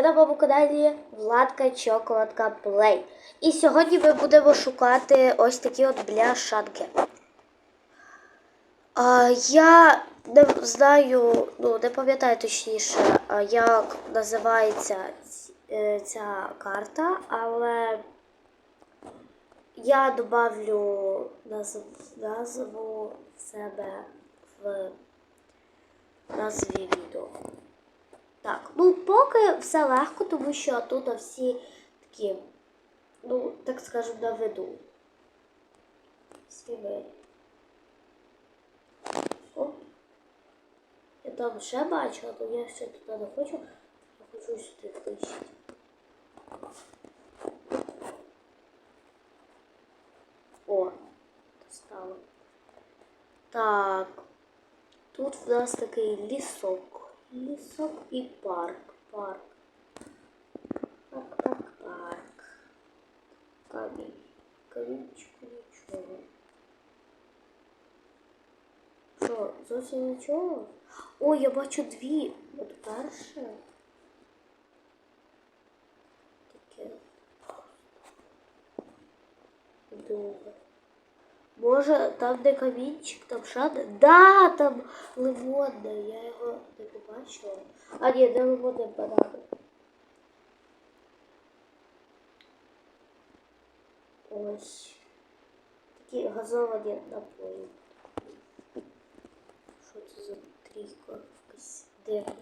на моєму каналі Владка Чоколадка Плей. І сьогодні ми будемо шукати ось такі от бляшанки. А, я не знаю, ну не пам'ятаю точніше, як називається е, ця карта, але я добавлю назв, назву себе в назві відео. Так, ну поки все легко, тому що тут всі такі, ну, так скажемо, на виду. Всі ви. Оп. Я там ще бачила, але я ще туди не хочу. Я хочу сюди включити. О, стало. Так. Тут в нас такий лісок. Лісок і парк. Парк. Парк, парк, парк. Камінь. Камінчику нічого. Що, зовсім нічого? О, я бачу дві. От перше. Таке. Друге. Може, там де камінчик, там шада? Да, там лимонне, я його не побачила. А ні, де лимонне банани. Ось. Такі газовані напої. Що це за трійка? Якась дивна.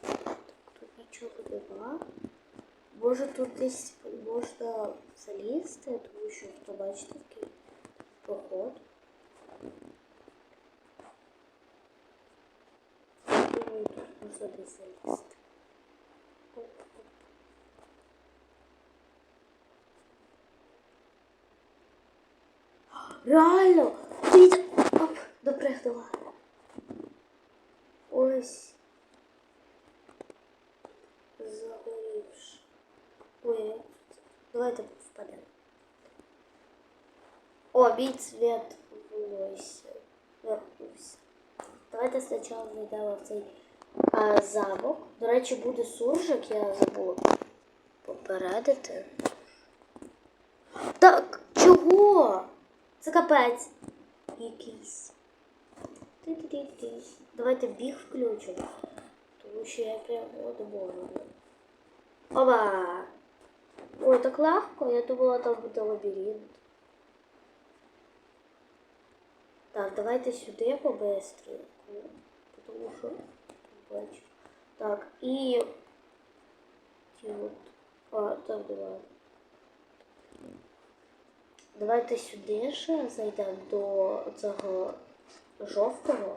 Так, тут нічого нема. Може тут десь можна залізти, тому що то бачите такий проход. Думаю, тут можна десь. Реально! Дивіться! Оп, допригнула. Ось. Загорівши. Ой, давайте впадемо. О, мій цвет волосся. Вернувся. Давайте спочатку зайдемо цей а, замок. До речі, буде суржик, я забула попередити. Так, чого? Це капець. Якийсь. Давайте біг включимо. Тому що я прямо не можу. Оба! Ой, так легко, я думала, там буде лабіринт. Так, давайте сюди побистренько. Тому що бачу. Так, і. ті от. А, так, давай. Давайте сюди ще зайдемо до цього жовтого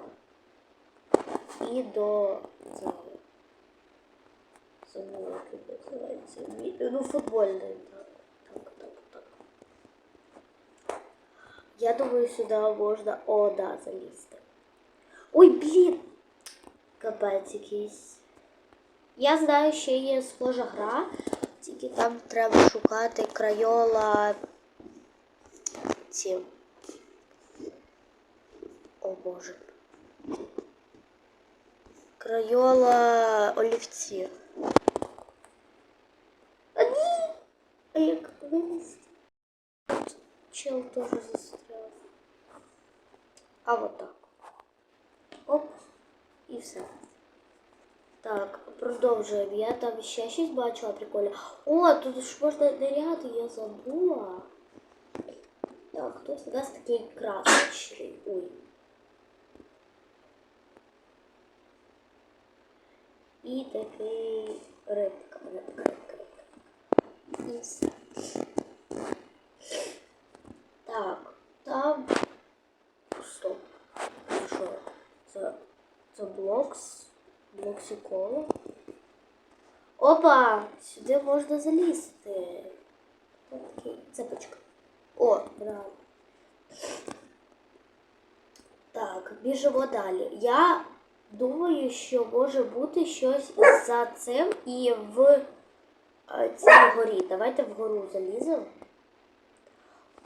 і до цього. Забула, як називається. Ну, футбольний, так. Так, так, так. Я думаю, сюди можна о, да, залізти. Ой, блін! Капець якийсь. Я знаю, що є схожа гра, тільки там треба шукати крайола ці. О Боже. Крайола олівці. А ні! А як вилізти? Тут Чел теж застряв. А вот так. Оп. І все. Так, продовжуємо. Я там ще щось бачила прикольно. О, тут ж можна ниряти, я забула. Так, хтось у нас такий красочний. Ой. І такий рибка, рибка, рибка, рибка. І все. Блоксі коло. Опа! Сюди можна залізти. Такий цепочка. О, браво. Так, біжимо далі. Я думаю, що може бути щось за цим і в е, цій горі. Давайте вгору заліземо.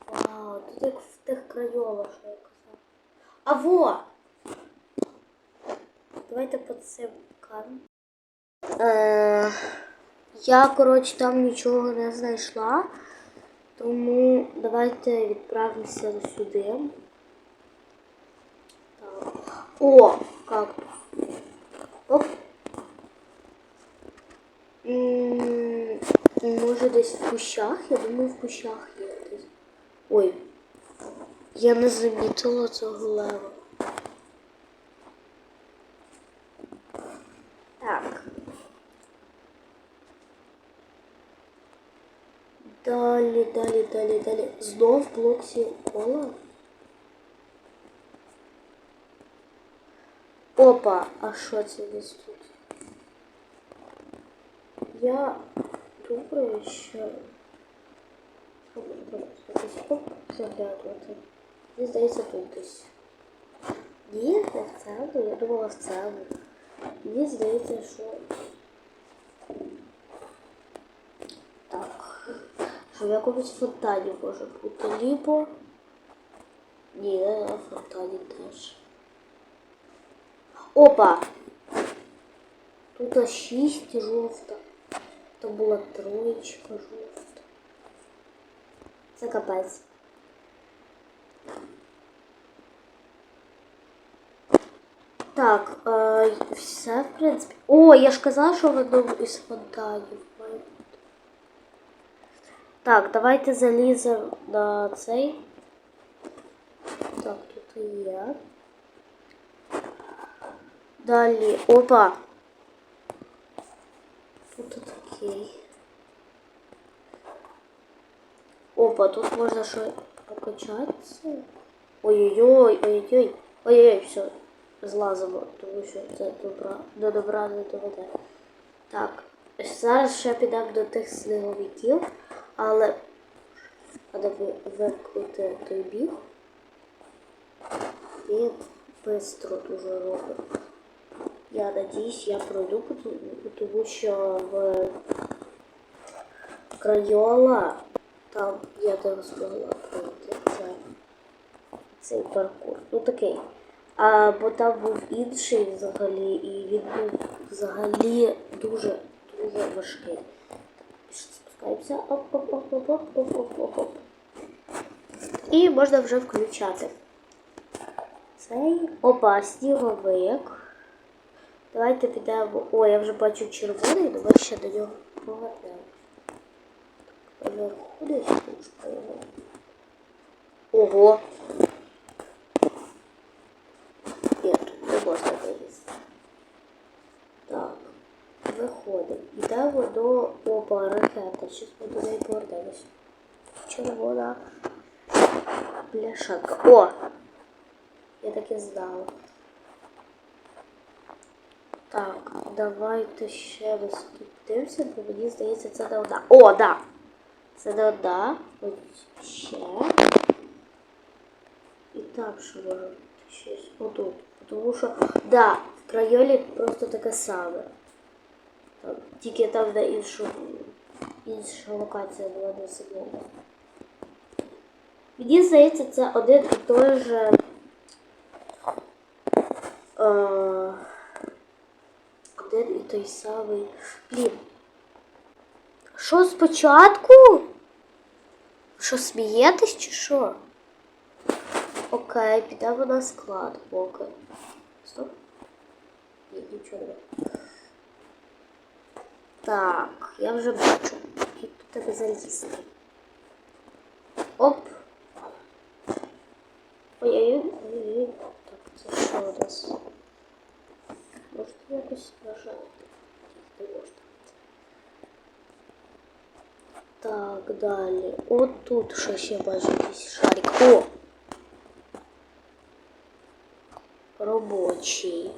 Вау, тут як в тих крайолах, що я казав. А во! Давайте по цим. Е, я, коротше, там нічого не знайшла. Тому давайте відправимося сюди. Так. О, кактус. Оп. М, Може десь в кущах? Я думаю, в кущах є десь. Ой. Я не замітила цього лева. Так. Далі, далі, далі, далі. Знов в блоксі кола. Опа, а що це десь тут? Я думаю, що заглядувати. Мені здається, тут десь. Ні, не в цьому, я думала в цьому. Мені здається, що. Так. Що в якомусь фонтані може бути. Лібо. Ні, не на фонтані теж. Опа! Тут шість жовта. Там була троєчка жовта. Це капець. Так, е, все, в принципі. О, я ж казала, що в одному із фонтанів має бути. Так, давайте заліземо на цей. Так, тут є. Далі. Опа. Тут такий. Опа, тут можна ще покачатися. Ой-ой-ой, ой-ой-ой. Ой-ой-ой, все. Злазимо, тому що це добра, до добра не доведе. Так, зараз ще підемо до тих сніговиків, але треба викрути той біг. І швидко дуже робить. Я надіюсь, я пройду, тому що в Крайола там я не змогла пройти цей паркур. Ну такий. А, бо там був інший взагалі, і він був взагалі дуже дуже важкий. Спускаємося. Оп-оп-оп-оп-оп-оп-оп-оп. І можна вже включати. Цей опа, сніговик. Давайте підемо. О, я вже бачу червоний, давай ще до нього повернемо. Ого. Ні, тут не можна вилізти. Так, виходимо. Йдемо до опа, ракета. Щось ми до неї повернемось. Червона пляшанка. О! Я так і знала. Так, давайте ще раз тут подивимося, бо мені здається, це не одна. О, да! Це не одна. Ось ще. І так, що може щось отут. Тому що, да, в крайолі просто таке саме. Тільки там, де іншу, інша локація була до сигналу. Мені здається, це один і той же. Е, один і той самий. Блін. Що спочатку? Що смієтесь чи що? Окей, підемо на склад поки. Стоп. Ні, нічого не. Так, я вже бачу. І тут тебе залізти. Оп. Ой-ой-ой. Так, це що у нас? Можете якось нажати? Не можна. Так, далі. От тут щось я бачу якийсь шарик. О! Робочий.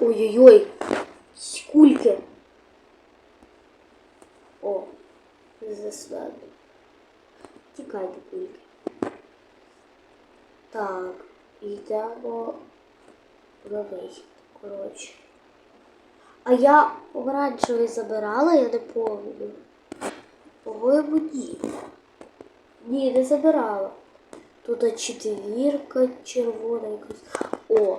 Ой-ой-ой! Скульки! О, засвяли. Тікайте кульки. Так, йдемо новий. Коротше. А я оранжевий забирала, я не пам'ятаю. По-моєму, ні. Ні, не забирала. Тут четвірка червона якась. О!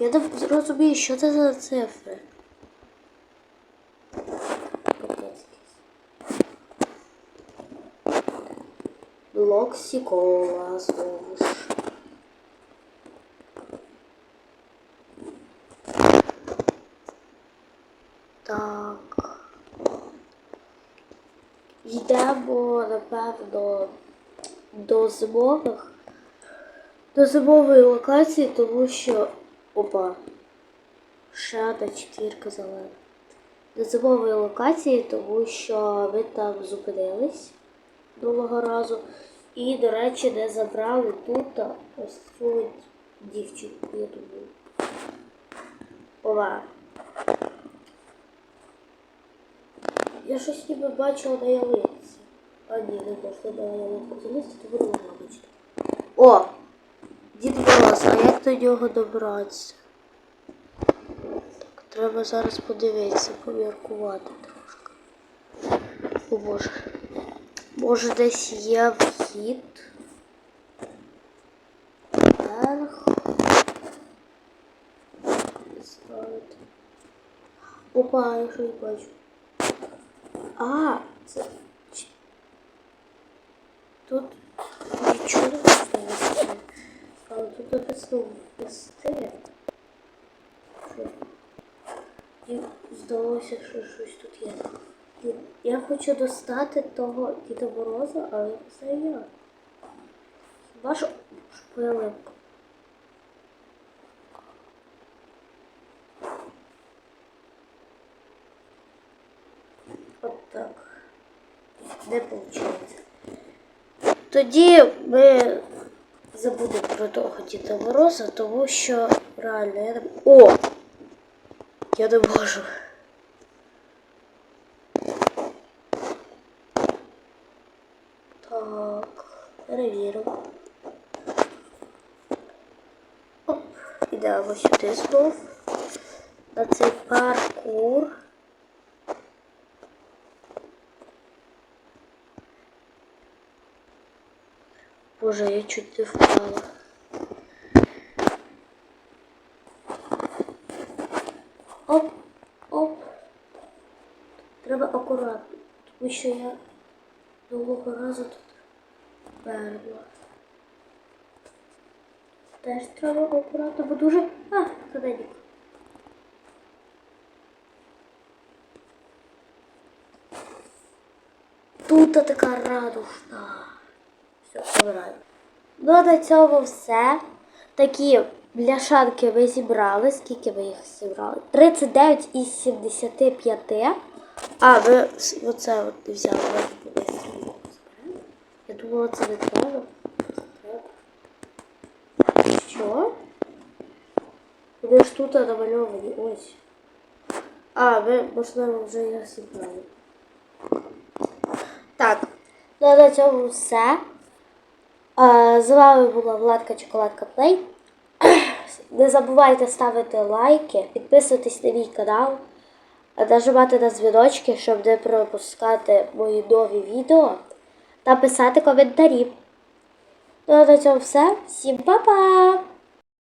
Я не зрозумію, що це за цифри. Локсікола знову ж. Так. Йдемо, напевно, до зимових. До зимової локації, тому що. Опа. Ще одна четвірка зелена. До зимової локації, тому що ми там зупинились минулого разу. І, до речі, не забрали тут ось цю дівчинку, я думаю. Ова. Я щось ніби бачила на ялинці. А ні, не можна на ялинку залізти, то буду бачити. О! До нього добратися? Так, треба зараз подивитися, поміркувати трошки. О боже. Може десь є вхід. Вверх. Опа, я щось бачу. А, це. Тут нічого. Але тут написано ввести. І здалося, що щось тут є. Я хочу достати того Діда Мороза, але я не знаю як. Хіба що шпилик. От так. Не виходить. Тоді ми забудемо про того Діда Мороза, тому що реально я не... О! Я не можу. Так, перевіримо. Оп, ідемо сюди знов. На цей паркур. Боже, я чуть не впала. Оп, оп. Треба акуратно, тому що я другого разу тут перла. Теж треба акуратно, бо дуже... А, каденько. Тут така радужна. Все, забираю. Ну, на цьому все. Такі бляшанки ви зібрали. Скільки ви їх зібрали? 39 із 75. А, ви оце от взяли. Я думала, це не треба. Що? Вони ж тут намальовані. Ось. А, ви, можливо, вже їх зібрали. Так, ну на цьому все. Е, З вами була Владка Чоколадка Плей. Не забувайте ставити лайки, підписуватись на мій канал, нажимати на дзвіночки, щоб не пропускати мої нові відео та писати коментарі. Ну а на цьому все. Всім па-па!